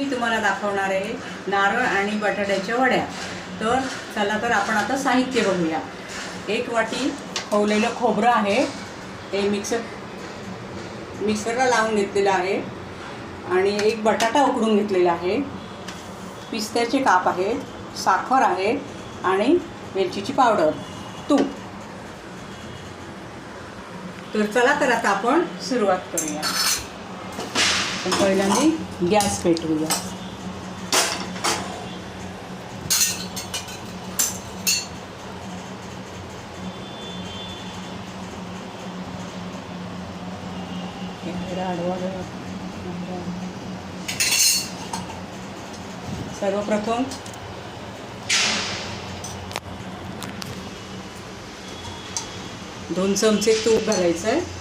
मी तुम्हाला दाखवणार आहे नारळ आणि बटाट्याच्या वड्या. तर चला तर आपण आता साहित्य बघूया. एक वाटी खवलेलं खोबरं आहे. हे मिक्सर मिक्सरला लावून घेतलेलं आहे. आणि एक बटाटा उकडून घेतलेला आहे. पिस्त्याचे काप आहे साखर आहे आणि वेलचीची पावडर. तूप तर चला तर आता आपण सुरुवात करूया. पण पहिल्यांदा गॅस पेटवूया. आडवा सर्वप्रथम दोन चमचे तूप घालायचं आहे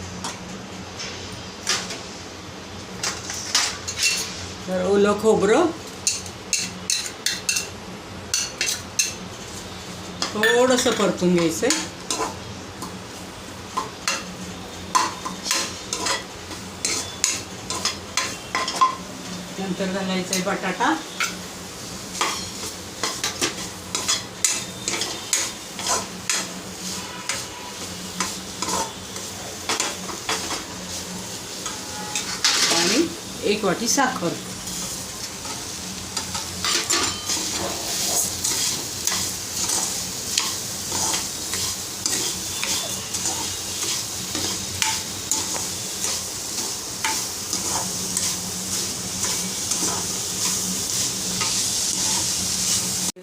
तर ओलं खोबरं. थोडंसं परतून घ्यायचं. आहे नंतर घालायचं आहे बटाटा. आणि एक वाटी साखर.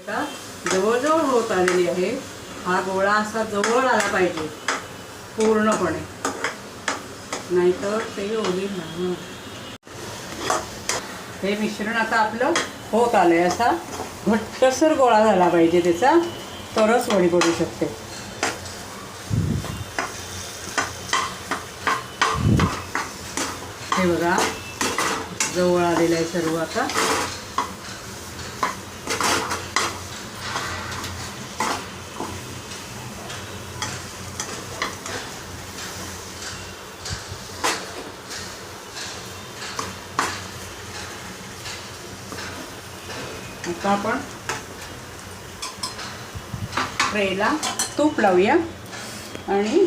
आता जवळजवळ होत आलेली आहे. हा गोळा असा जवळ आला पाहिजे. पूर्णपणे. नाहीतर ते ओली ना हे मिश्रण आता आपलं होत आलंय. असा घट्टसर गोळा झाला पाहिजे त्याचा. तरच वडी पडू शकते. हे बघा. जवळ आलेलं आहे सर्व आता. आता आपण ट्रेला तूप लावूया. आणि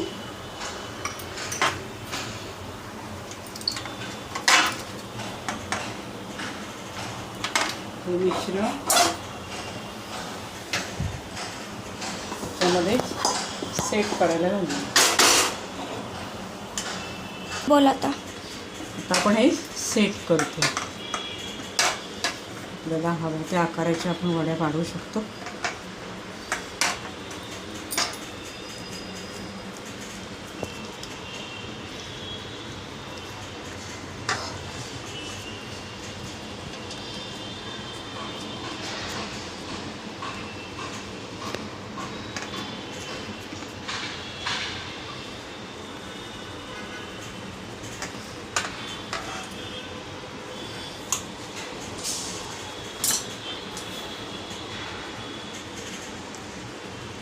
मिश्रण त्यामध्ये सेट करायला घालूया बोल आता. आता आपण हे सेट करतो आपल्याला हव्या त्या आकाराच्या आपण वड्या पाडू शकतो.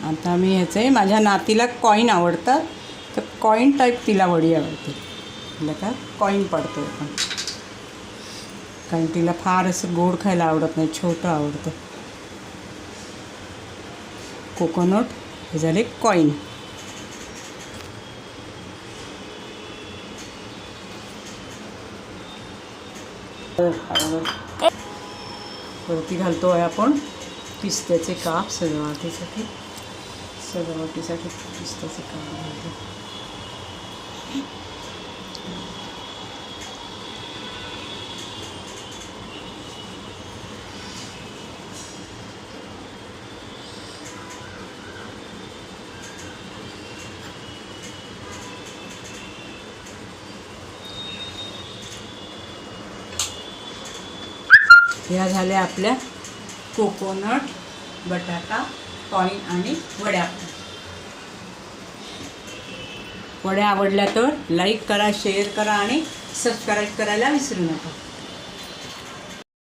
आता मी ह्याचे माझ्या नातीला कॉईन आवडतात तर कॉईन टाईप तिला वडी आवडते. म्हणजे तिला का कॉईन पडतो आपण कारण तिला फार असं गोड खायला आवडत नाही छोटं आवडतं. कोकोनट हे झाले कॉईन वरती घालतो आहे आपण पिस्त्याचे काप सजवाटीसाठी. सजावटीसाठी पिस्त्याचे काम आहे ह्या झाल्या आपल्या कोकोनट बटाटा कॉईन आणि वड्या वड्या आवडल्या तर लाईक करा शेअर करा आणि सबस्क्राईब करायला विसरू नका.